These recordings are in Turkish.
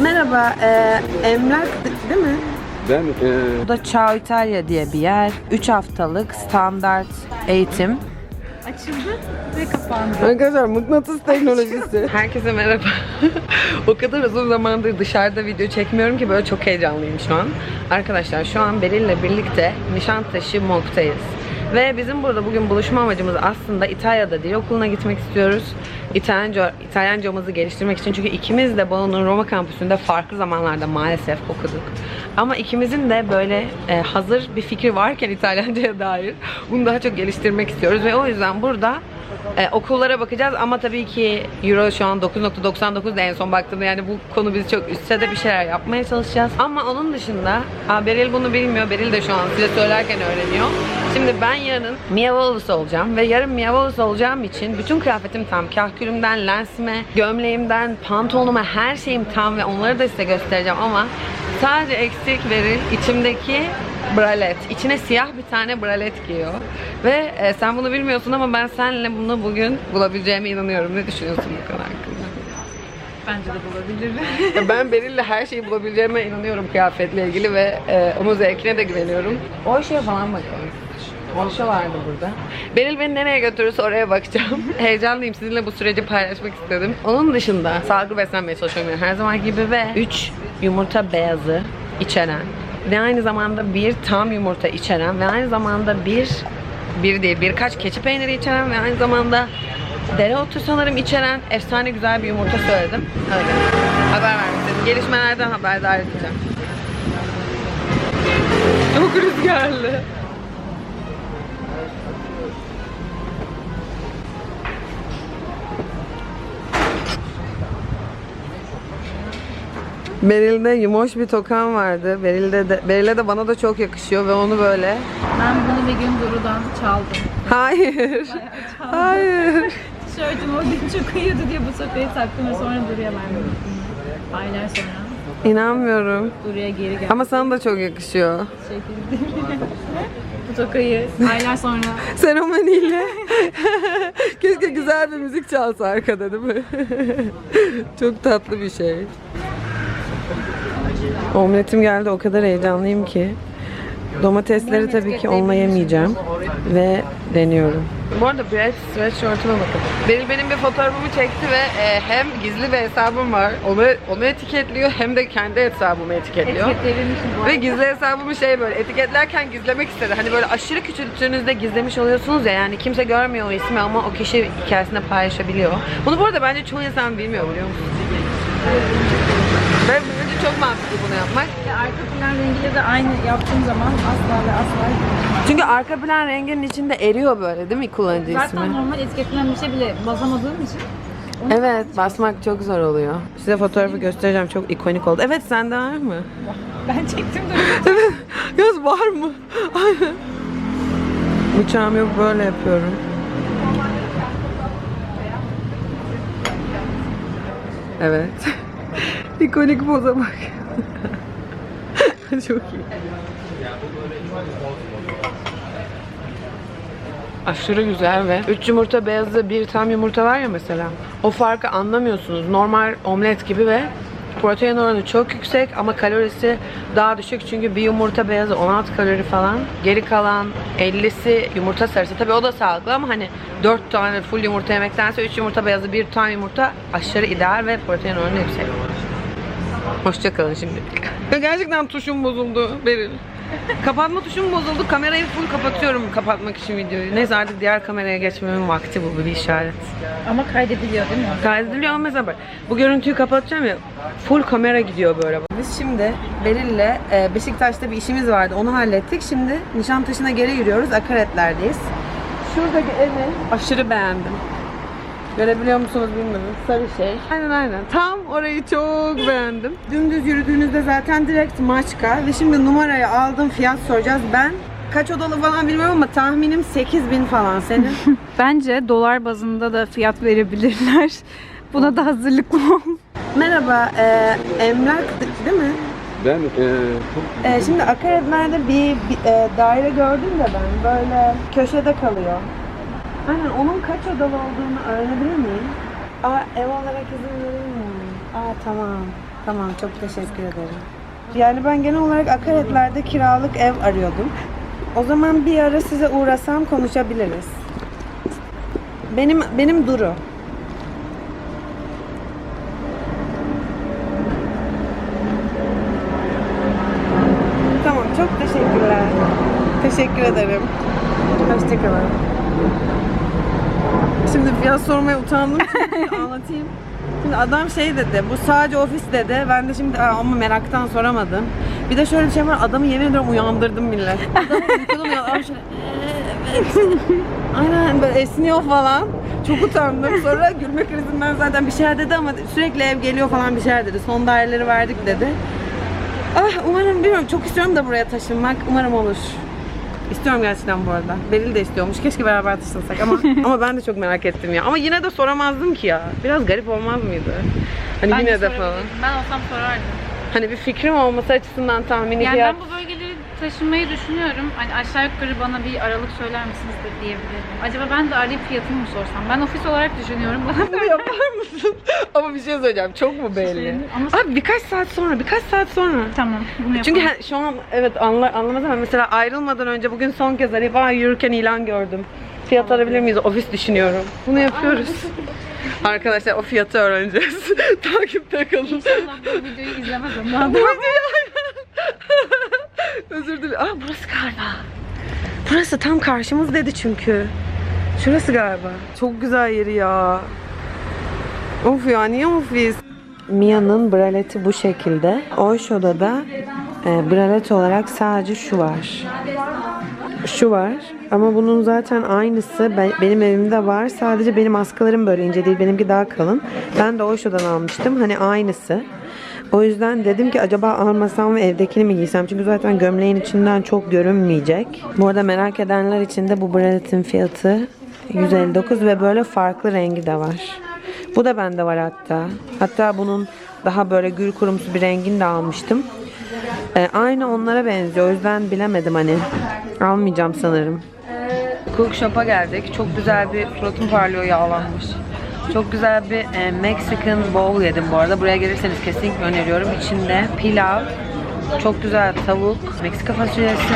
Merhaba, e, emlak değil mi? Ben e, Bu da Ciao İtalya diye bir yer. 3 haftalık standart eğitim. Açıldı ve kapandı. Arkadaşlar mıknatıs teknolojisi. Herkese merhaba. o kadar uzun zamandır dışarıda video çekmiyorum ki böyle çok heyecanlıyım şu an. Arkadaşlar şu an Beril'le birlikte Nişantaşı MOK'tayız. Ve bizim burada bugün buluşma amacımız aslında İtalya'da dil okuluna gitmek istiyoruz. İtalyanca, İtalyancamızı geliştirmek için çünkü ikimiz de Bolu'nun Roma kampüsünde farklı zamanlarda maalesef okuduk. Ama ikimizin de böyle e, hazır bir fikir varken İtalyanca'ya dair bunu daha çok geliştirmek istiyoruz ve o yüzden burada e, okullara bakacağız ama tabii ki Euro şu an 9.99 da en son baktığımda yani bu konu bizi çok üstse de bir şeyler yapmaya çalışacağız. Ama onun dışında aa, Beril bunu bilmiyor. Beril de şu an size söylerken öğreniyor. Şimdi ben yarın Miyavolus olacağım ve yarın Miyavolus olacağım için bütün kıyafetim tam. Kahkülümden, lensime, gömleğimden, pantolonuma her şeyim tam ve onları da size göstereceğim ama sadece eksik Beril içimdeki bralet. İçine siyah bir tane bralet giyiyor. Ve e, sen bunu bilmiyorsun ama ben seninle bunu bugün bulabileceğime inanıyorum. Ne düşünüyorsun bu konu hakkında? Bence de bulabilir. Ya ben Beril'le her şeyi bulabileceğime inanıyorum kıyafetle ilgili ve e, onun zevkine de güveniyorum. O şeye falan bakalım. Vardı burada. Beril beni nereye götürürse oraya bakacağım. Heyecanlıyım. Sizinle bu süreci paylaşmak istedim. Onun dışında sağlıklı beslenmeye çalışıyorum yani her zaman gibi ve 3 yumurta beyazı içeren ve aynı zamanda bir tam yumurta içeren ve aynı zamanda bir bir değil birkaç keçi peyniri içeren ve aynı zamanda dereotu sanırım içeren efsane güzel bir yumurta söyledim. Öyle. Haber vermek istedim. Gelişmelerden haberdar edeceğim. Çok rüzgarlı. Beril'de yumoş bir tokan vardı. Beril'de de, Beril'e de bana da çok yakışıyor ve onu böyle Ben bunu bir gün Duru'dan çaldım. Hayır. Hayır. Tişörtüm o gün çok uyuyordu diye bu sopayı taktım ve sonra Duru'ya verdim. Aylar sonra İnanmıyorum. Duru'ya geri geldim. Ama sana da çok yakışıyor. Teşekkür ederim. bu tokayı aylar sonra Seremoniyle. Keşke güzel bir müzik çalsa arkada değil mi? çok tatlı bir şey. Omletim geldi o kadar heyecanlıyım ki. Domatesleri tabii ki onunla yemeyeceğim. Ve deniyorum. Bu arada Brad sweatshirt'ıma bakın. Beril benim bir fotoğrafımı çekti ve e, hem gizli bir hesabım var. Onu, onu etiketliyor hem de kendi hesabımı etiketliyor. Ve gizli hesabımı şey böyle etiketlerken gizlemek istedi. Hani böyle aşırı küçülttüğünüzde gizlemiş oluyorsunuz ya yani kimse görmüyor o ismi ama o kişi hikayesinde paylaşabiliyor. Bunu bu arada bence çoğu insan bilmiyor biliyor musun? Ve çok mantıklı bunu yapmak. Arka plan rengiyle de aynı yaptığım zaman asla ve asla Çünkü arka plan renginin içinde eriyor böyle değil mi kullanıcı Zaten ismi? normal etiketlenen bir şey bile basamadığım için Evet basmak çok zor oluyor. Size fotoğrafı göstereceğim çok ikonik oldu. Evet sende var mı? ben çektim de Evet. Yaz var mı? Aynen. Bıçağım yok böyle yapıyorum. Evet. İkonik poza bak. Çok iyi. Aşırı güzel ve 3 yumurta beyazı bir tam yumurta var ya mesela. O farkı anlamıyorsunuz. Normal omlet gibi ve protein oranı çok yüksek ama kalorisi daha düşük. Çünkü bir yumurta beyazı 16 kalori falan. Geri kalan 50'si yumurta sarısı. Tabii o da sağlıklı ama hani 4 tane full yumurta yemektense 3 yumurta beyazı bir tane yumurta aşırı ideal ve protein oranı yüksek. Hoşçakalın şimdilik. Gerçekten tuşum bozuldu Beril. Kapatma tuşum bozuldu. Kamerayı full kapatıyorum kapatmak için videoyu. Neyse artık diğer kameraya geçmemin vakti bu bir işaret. ama kaydediliyor değil mi? Kaydediliyor ama mesela bak bu görüntüyü kapatacağım ya full kamera gidiyor böyle. Biz şimdi Beril'le e, Beşiktaş'ta bir işimiz vardı. Onu hallettik. Şimdi Nişantaşı'na geri yürüyoruz. Akaretler'deyiz. Şuradaki evi aşırı beğendim. Görebiliyor musunuz bilmiyorum. Sarı şey. Aynen aynen. Tam orayı çok beğendim. Dümdüz yürüdüğünüzde zaten direkt Maçka. Ve şimdi numarayı aldım. Fiyat soracağız. Ben kaç odalı falan bilmiyorum ama tahminim 8000 falan. Senin? Bence dolar bazında da fiyat verebilirler. Buna da hazırlıklı ol. Merhaba. E, emlak değil mi? ben e, Ee, şimdi Akaretler'de bir, bir, e, daire gördüm de ben böyle köşede kalıyor. Aynen onun kaç odalı olduğunu öğrenebilir miyim? Aa ev olarak izin verir mi? Aa tamam. Tamam çok teşekkür ederim. Yani ben genel olarak akaretlerde kiralık ev arıyordum. O zaman bir ara size uğrasam konuşabiliriz. Benim benim Duru. Tamam çok teşekkürler. Teşekkür ederim. Hoşçakalın. Şimdi fiyat sormaya utandım. Anlatayım. Şimdi adam şey dedi, bu sadece ofis dedi. Ben de şimdi ama meraktan soramadım. Bir de şöyle bir şey var, adamı yemin ediyorum uyandırdım millet. Adam uykudan şöyle, "Ee, evet." Aynen böyle esniyor falan. Çok utandım. Sonra gülme krizinden zaten bir şeyler dedi ama sürekli ev geliyor falan bir şeyler dedi. Son daireleri verdik dedi. Ah umarım bilmiyorum çok istiyorum da buraya taşınmak. Umarım olur. İstiyorum gerçekten bu arada. Beril de istiyormuş. Keşke beraber taşınsak ama ama ben de çok merak ettim ya. Ama yine de soramazdım ki ya. Biraz garip olmaz mıydı? Hani Ben de yine de falan. sorabilirdim. Ben olsam sorardım. Hani bir fikrim olması açısından tahmini Yani ben bu bölgeleri taşınmayı düşünüyorum. Hani aşağı yukarı bana bir aralık söyler misiniz de diyebilirim. Acaba ben de arayıp fiyatını mı sorsam? Ben ofis olarak düşünüyorum. Bana Bunu yapar mısın? ama bir şey söyleyeceğim. Çok mu belli? Ama Abi birkaç saat sonra, birkaç saat sonra. tamam bunu yapalım. Çünkü he- şu an evet anla, anlamaz ama mesela ayrılmadan önce bugün son kez arayıp aa yürürken ilan gördüm. Fiyat alabilir miyiz? Ofis düşünüyorum. Bunu yapıyoruz. Arkadaşlar o fiyatı öğreneceğiz. Takipte kalın. İnşallah bu videoyu izlemez ondan. Bu videoyu Özür dilerim. Aa burası galiba. Burası tam karşımız dedi çünkü. Şurası galiba. Çok güzel yeri ya. Of ya niye ofis? Mia'nın braleti bu şekilde. Oysho'da da e, bralet olarak sadece şu var. Şu var. Ama bunun zaten aynısı be- benim evimde var. Sadece benim askalarım böyle ince değil. Benimki daha kalın. Ben de Oysho'dan almıştım. Hani aynısı. O yüzden dedim ki acaba almasam ve evdekini mi giysem? Çünkü zaten gömleğin içinden çok görünmeyecek. Bu arada merak edenler için de bu braletin fiyatı 159 ve böyle farklı rengi de var. Bu da bende var hatta. Hatta bunun daha böyle gül kurumsu bir rengini de almıştım. Ee, aynı onlara benziyor. O yüzden bilemedim hani. Almayacağım sanırım. Cook Shop'a geldik. Çok güzel bir suratım parlıyor yağlanmış. Çok güzel bir e, Mexican bowl yedim bu arada. Buraya gelirseniz kesinlikle öneriyorum. İçinde pilav, çok güzel tavuk, Meksika fasulyesi,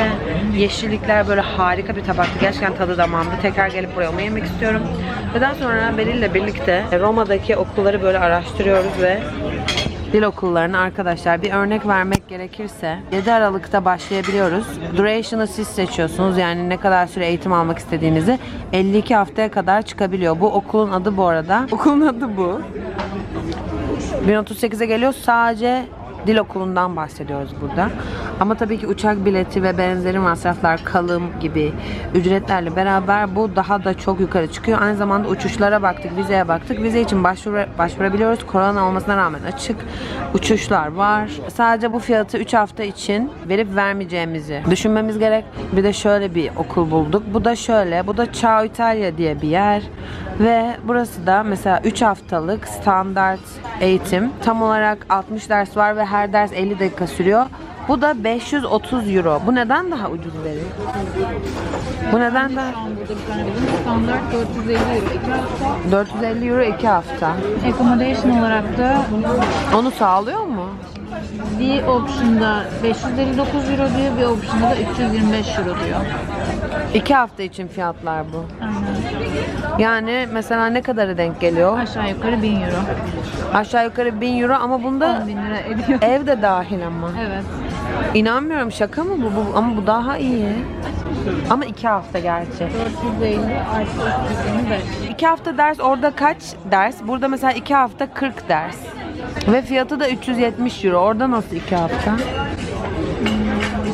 yeşillikler böyle harika bir tabaktı. Gerçekten tadı damağımda. Tekrar gelip buraya onu yemek istiyorum. Ve daha sonra Beril'le birlikte Roma'daki okulları böyle araştırıyoruz ve Dil okullarına arkadaşlar bir örnek vermek gerekirse 7 Aralık'ta başlayabiliyoruz. Duration'ı siz seçiyorsunuz. Yani ne kadar süre eğitim almak istediğinizi 52 haftaya kadar çıkabiliyor. Bu okulun adı bu arada. Okulun adı bu. 1038'e geliyor. Sadece dil okulundan bahsediyoruz burada. Ama tabii ki uçak bileti ve benzeri masraflar, kalım gibi ücretlerle beraber bu daha da çok yukarı çıkıyor. Aynı zamanda uçuşlara baktık, vizeye baktık. Vize için başvuru, başvurabiliyoruz. Korona olmasına rağmen açık uçuşlar var. Sadece bu fiyatı 3 hafta için verip vermeyeceğimizi düşünmemiz gerek. Bir de şöyle bir okul bulduk. Bu da şöyle. Bu da Ciao Italia diye bir yer. Ve burası da mesela 3 haftalık standart eğitim. Tam olarak 60 ders var ve her ders 50 dakika sürüyor. Bu da 530 euro. Bu neden daha ucuz verir? Bu neden daha... Şu an burada bir tane bizim standart 450 euro. 2 hafta. 450 euro 2 hafta. Accommodation olarak da Onu sağlıyor mu? bir option'da 559 euro diyor, bir option'da da 325 euro diyor. 2 hafta için fiyatlar bu. Aynen. Yani mesela ne kadara denk geliyor? Aşağı yukarı 1000 euro. Aşağı yukarı 1000 euro ama bunda 10 bin lira ediyor. ev de dahil ama. Evet. İnanmıyorum şaka mı bu? bu ama bu daha iyi. Ama 2 hafta gerçi. 450 artı 325. 2 hafta ders orada kaç ders? Burada mesela 2 hafta 40 ders. Ve fiyatı da 370 euro. Orada nasıl 2 hafta?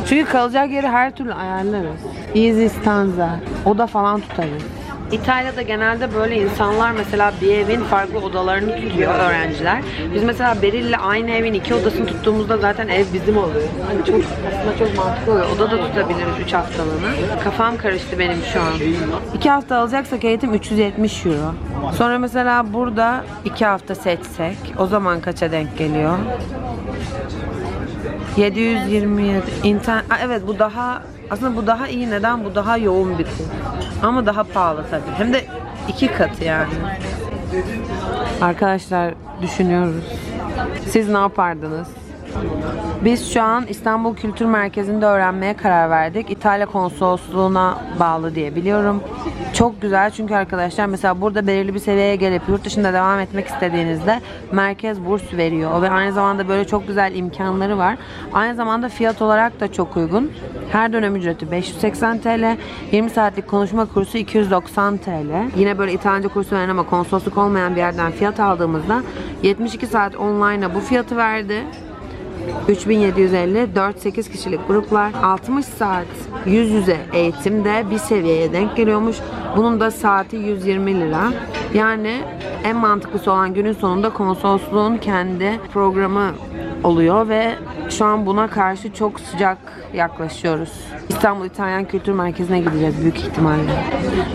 Çünkü kalacak yeri her türlü ayarlarız. Easy stanza. Oda falan tutarız. İtalya'da genelde böyle insanlar mesela bir evin farklı odalarını tutuyor öğrenciler. Biz mesela Beril'le aynı evin iki odasını tuttuğumuzda zaten ev bizim oluyor. Hani çok aslında çok mantıklı oluyor. Oda da tutabiliriz 3 haftalığına. Kafam karıştı benim şu an. 2 hafta alacaksak eğitim 370 euro. Sonra mesela burada 2 hafta seçsek o zaman kaça denk geliyor? 727 internet evet bu daha aslında bu daha iyi. Neden? Bu daha yoğun bir kur ama daha pahalı tabii. Hem de iki katı yani. Arkadaşlar düşünüyoruz. Siz ne yapardınız? Biz şu an İstanbul Kültür Merkezi'nde öğrenmeye karar verdik. İtalya Konsolosluğu'na bağlı diye biliyorum. Çok güzel çünkü arkadaşlar mesela burada belirli bir seviyeye gelip yurt dışında devam etmek istediğinizde merkez burs veriyor ve aynı zamanda böyle çok güzel imkanları var. Aynı zamanda fiyat olarak da çok uygun. Her dönem ücreti 580 TL, 20 saatlik konuşma kursu 290 TL. Yine böyle İtalyanca kursu veren ama konsolosluk olmayan bir yerden fiyat aldığımızda 72 saat online'a bu fiyatı verdi. 3750 4-8 kişilik gruplar 60 saat yüz yüze eğitimde bir seviyeye denk geliyormuş. Bunun da saati 120 lira. Yani en mantıklısı olan günün sonunda konsolosluğun kendi programı oluyor ve şu an buna karşı çok sıcak yaklaşıyoruz. İstanbul İtalyan Kültür Merkezi'ne gideceğiz büyük ihtimalle.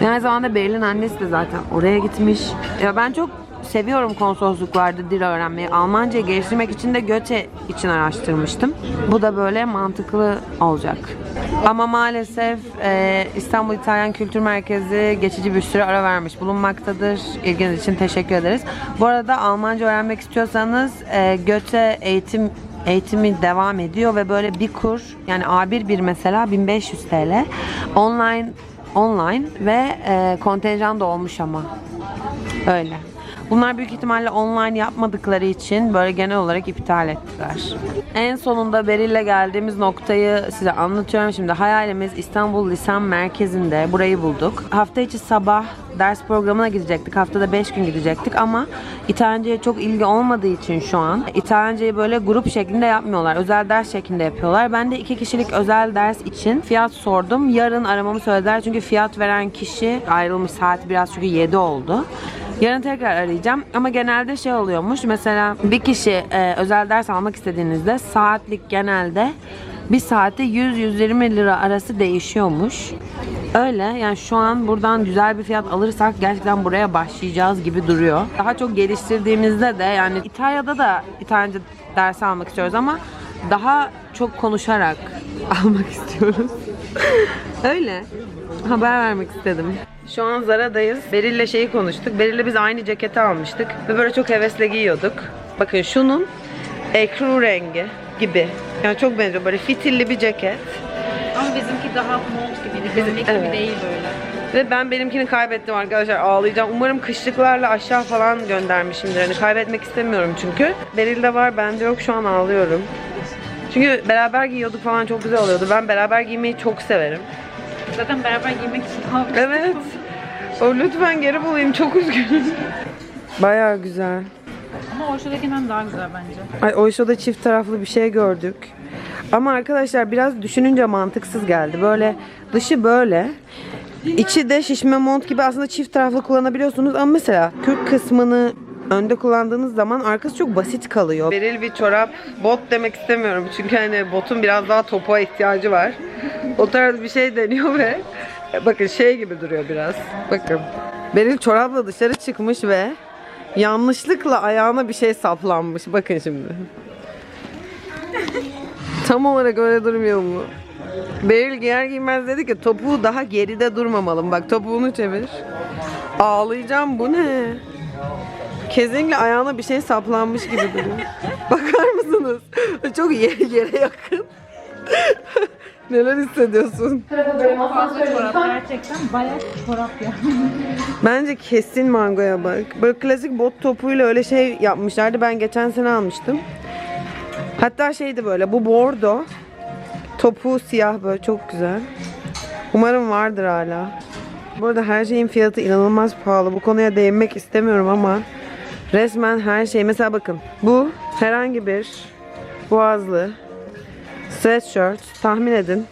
Ve aynı zamanda Berlin annesi de zaten oraya gitmiş. Ya ben çok seviyorum konsolosluklarda dil öğrenmeyi. Almancayı geliştirmek için de Göte için araştırmıştım. Bu da böyle mantıklı olacak. Ama maalesef e, İstanbul İtalyan Kültür Merkezi geçici bir süre ara vermiş bulunmaktadır. İlginiz için teşekkür ederiz. Bu arada Almanca öğrenmek istiyorsanız e, Göte eğitim eğitimi devam ediyor ve böyle bir kur yani A1 bir mesela 1500 TL online online ve e, kontenjan da olmuş ama öyle. Bunlar büyük ihtimalle online yapmadıkları için böyle genel olarak iptal ettiler. En sonunda Beril'le geldiğimiz noktayı size anlatıyorum. Şimdi hayalimiz İstanbul Lisan Merkezi'nde burayı bulduk. Hafta içi sabah ders programına gidecektik. Haftada 5 gün gidecektik ama İtalyanca'ya çok ilgi olmadığı için şu an İtalyancayı böyle grup şeklinde yapmıyorlar. Özel ders şeklinde yapıyorlar. Ben de iki kişilik özel ders için fiyat sordum. Yarın aramamı söylediler çünkü fiyat veren kişi ayrılmış. Saat biraz çünkü 7 oldu. Yarın tekrar arayacağım ama genelde şey oluyormuş mesela bir kişi e, özel ders almak istediğinizde saatlik genelde bir saate 100-120 lira arası değişiyormuş. Öyle yani şu an buradan güzel bir fiyat alırsak gerçekten buraya başlayacağız gibi duruyor. Daha çok geliştirdiğimizde de yani İtalya'da da İtalyanca dersi almak istiyoruz ama daha çok konuşarak almak istiyoruz. Öyle. Haber vermek istedim. Şu an Zara'dayız. Beril'le şeyi konuştuk. Beril'le biz aynı ceketi almıştık. Ve böyle çok hevesle giyiyorduk. Bakın şunun ekru rengi gibi. Yani çok benziyor. Böyle fitilli bir ceket. Ama bizimki daha mont gibiydi. Gömlek Evet. gibi değil böyle. Ve ben benimkini kaybettim arkadaşlar. Ağlayacağım. Umarım kışlıklarla aşağı falan göndermişimdir. Hani kaybetmek istemiyorum çünkü. Beril'de var, bende yok. Şu an ağlıyorum. Çünkü beraber giyiyorduk falan çok güzel oluyordu. Ben beraber giymeyi çok severim. Zaten beraber giymek için. Evet. O lütfen geri bulayım. Çok üzgünüm. Bayağı güzel. Ama ortadakinden daha güzel bence. Ay Oyşo'da çift taraflı bir şey gördük. Ama arkadaşlar biraz düşününce mantıksız geldi. Böyle dışı böyle. içi de şişme mont gibi aslında çift taraflı kullanabiliyorsunuz ama mesela kürk kısmını önde kullandığınız zaman arkası çok basit kalıyor. Beril bir çorap, bot demek istemiyorum çünkü hani botun biraz daha topuğa ihtiyacı var. O tarz bir şey deniyor ve bakın şey gibi duruyor biraz. Bakın. Beril çorapla dışarı çıkmış ve yanlışlıkla ayağına bir şey saplanmış. Bakın şimdi. Tam olarak öyle durmuyor mu? Beril giyer giymez dedi ki topuğu daha geride durmamalı. Bak topuğunu çevir. Ağlayacağım bu ne? Kesinlikle ayağına bir şey saplanmış gibi duruyor. Bakar mısınız? Çok yere, yere yakın. Neler hissediyorsun? Fazla çorap gerçekten bayağı çorap ya. Bence kesin mangoya bak. Böyle klasik bot topuyla öyle şey yapmışlardı. Ben geçen sene almıştım. Hatta şeydi böyle bu bordo. Topu siyah böyle çok güzel. Umarım vardır hala. Bu arada her şeyin fiyatı inanılmaz pahalı. Bu konuya değinmek istemiyorum ama resmen her şey. Mesela bakın bu herhangi bir boğazlı sweatshirt tahmin edin.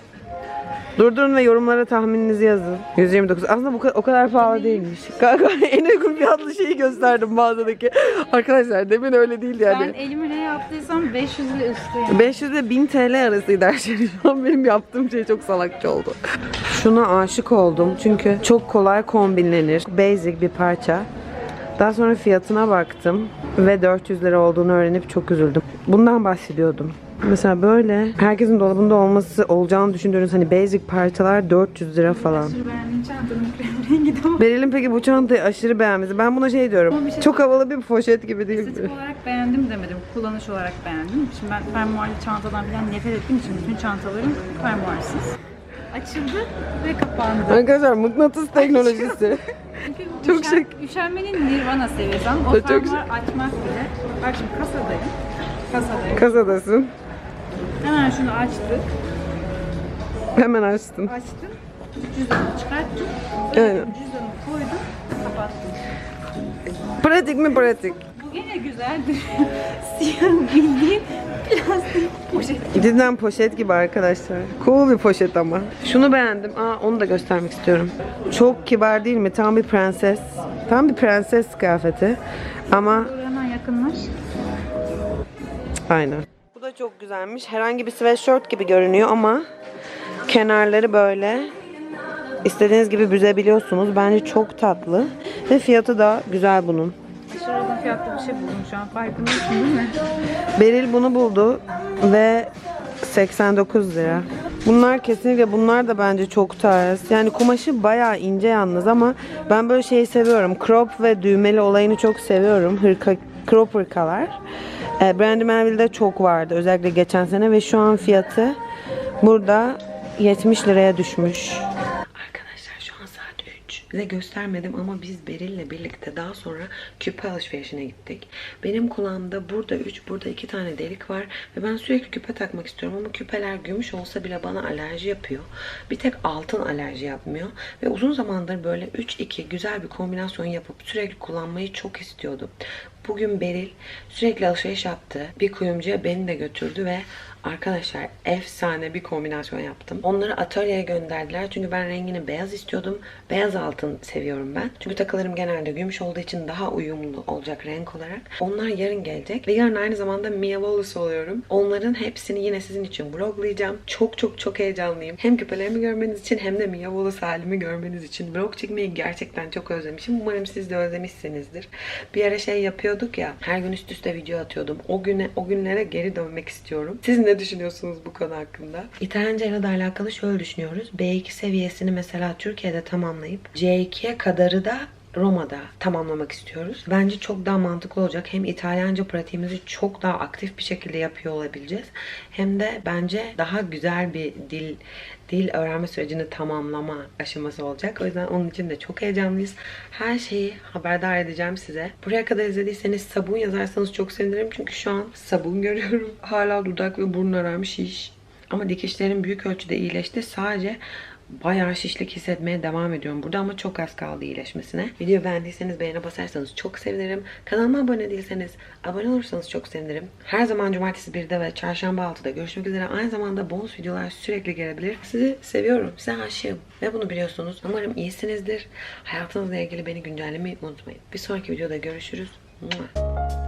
Durdurun ve yorumlara tahmininizi yazın. 129. Aslında bu kadar, o kadar pahalı değilmiş. Galiba en uygun fiyatlı şeyi gösterdim mağazadaki. Arkadaşlar demin öyle değildi yani. Ben elimi ne yaptıysam 500 ile üstü yani. 500 ile 1000 TL arasıydı her şey. Şu an benim yaptığım şey çok salakça oldu. Şuna aşık oldum çünkü çok kolay kombinlenir. Basic bir parça. Daha sonra fiyatına baktım ve 400 lira olduğunu öğrenip çok üzüldüm. Bundan bahsediyordum. Mesela böyle herkesin dolabında olması olacağını düşündüğünüz hani basic parçalar 400 lira falan. Beğendiğin çantanın. Beril'in peki bu çantayı aşırı beğenmesi. Ben buna şey diyorum. Şey- çok havalı bir poşet gibi değil mi? Estetik olarak beğendim demedim. Kullanış olarak beğendim. Şimdi ben fermuarlı çantadan falan nefret ettiğim için bütün çantalarım fermuarsız. Açıldı ve kapandı. Arkadaşlar mıknatıs teknolojisi. Çünkü Çok üşen- şık. Üşenmenin nirvana seviyesi. O fermuar açmak bile. Bak şimdi kasadayım. Kasadayım. Kasadasın. Hemen şunu açtık. Hemen açtın. Açtım. Cüzdanımı çıkarttım. Aynen. Cüzdanımı koydum. Kapattım. Pratik mi pratik? Bu gene güzeldir. Siyah bildiğin plastik poşet. Cidden poşet gibi arkadaşlar. Cool bir poşet ama. Şunu beğendim. Aa onu da göstermek istiyorum. Çok kibar değil mi? Tam bir prenses. Tam bir prenses kıyafeti. Ama Dur hemen yakınlaş. aynen. Da çok güzelmiş. Herhangi bir sweatshirt gibi görünüyor ama kenarları böyle istediğiniz gibi büzebiliyorsunuz. Bence çok tatlı. Ve fiyatı da güzel bunun. Aşırı uygun fiyatlı bir şey buldum şu an. Farkındasın değil mi? Beril bunu buldu ve 89 lira. Bunlar kesinlikle bunlar da bence çok tarz. Yani kumaşı bayağı ince yalnız ama ben böyle şeyi seviyorum. Crop ve düğmeli olayını çok seviyorum. Hırka, crop hırkalar. E, Brandy Melville'de çok vardı özellikle geçen sene ve şu an fiyatı burada 70 liraya düşmüş. Arkadaşlar şu an saat 3. Size göstermedim ama biz Beril'le birlikte daha sonra küpe alışverişine gittik. Benim kulağımda burada 3, burada 2 tane delik var ve ben sürekli küpe takmak istiyorum ama küpeler gümüş olsa bile bana alerji yapıyor. Bir tek altın alerji yapmıyor ve uzun zamandır böyle 3-2 güzel bir kombinasyon yapıp sürekli kullanmayı çok istiyordum. Bugün Beril sürekli alışveriş yaptı. Bir kuyumcuya beni de götürdü ve Arkadaşlar efsane bir kombinasyon yaptım. Onları atölyeye gönderdiler. Çünkü ben rengini beyaz istiyordum. Beyaz altın seviyorum ben. Çünkü takılarım genelde gümüş olduğu için daha uyumlu olacak renk olarak. Onlar yarın gelecek. Ve yarın aynı zamanda Mia Wallace oluyorum. Onların hepsini yine sizin için vloglayacağım. Çok çok çok heyecanlıyım. Hem küpelerimi görmeniz için hem de Mia Wallace halimi görmeniz için. Vlog çekmeyi gerçekten çok özlemişim. Umarım siz de özlemişsinizdir. Bir ara şey yapıyorduk ya. Her gün üst üste video atıyordum. O güne o günlere geri dönmek istiyorum. Siz ne düşünüyorsunuz bu konu hakkında? İtalyanca ile alakalı şöyle düşünüyoruz. B2 seviyesini mesela Türkiye'de tamamlayıp C2'ye kadarı da Roma'da tamamlamak istiyoruz. Bence çok daha mantıklı olacak. Hem İtalyanca pratiğimizi çok daha aktif bir şekilde yapıyor olabileceğiz. Hem de bence daha güzel bir dil dil öğrenme sürecini tamamlama aşaması olacak. O yüzden onun için de çok heyecanlıyız. Her şeyi haberdar edeceğim size. Buraya kadar izlediyseniz sabun yazarsanız çok sevinirim. Çünkü şu an sabun görüyorum. Hala dudak ve burun aram şiş. Ama dikişlerim büyük ölçüde iyileşti. Sadece bayağı şişlik hissetmeye devam ediyorum burada ama çok az kaldı iyileşmesine. Videoyu beğendiyseniz beğene basarsanız çok sevinirim. Kanalıma abone değilseniz abone olursanız çok sevinirim. Her zaman cumartesi 1'de ve çarşamba 6'da görüşmek üzere. Aynı zamanda bonus videolar sürekli gelebilir. Sizi seviyorum. Size aşığım. Ve bunu biliyorsunuz. Umarım iyisinizdir. Hayatınızla ilgili beni güncellemeyi unutmayın. Bir sonraki videoda görüşürüz. Mua.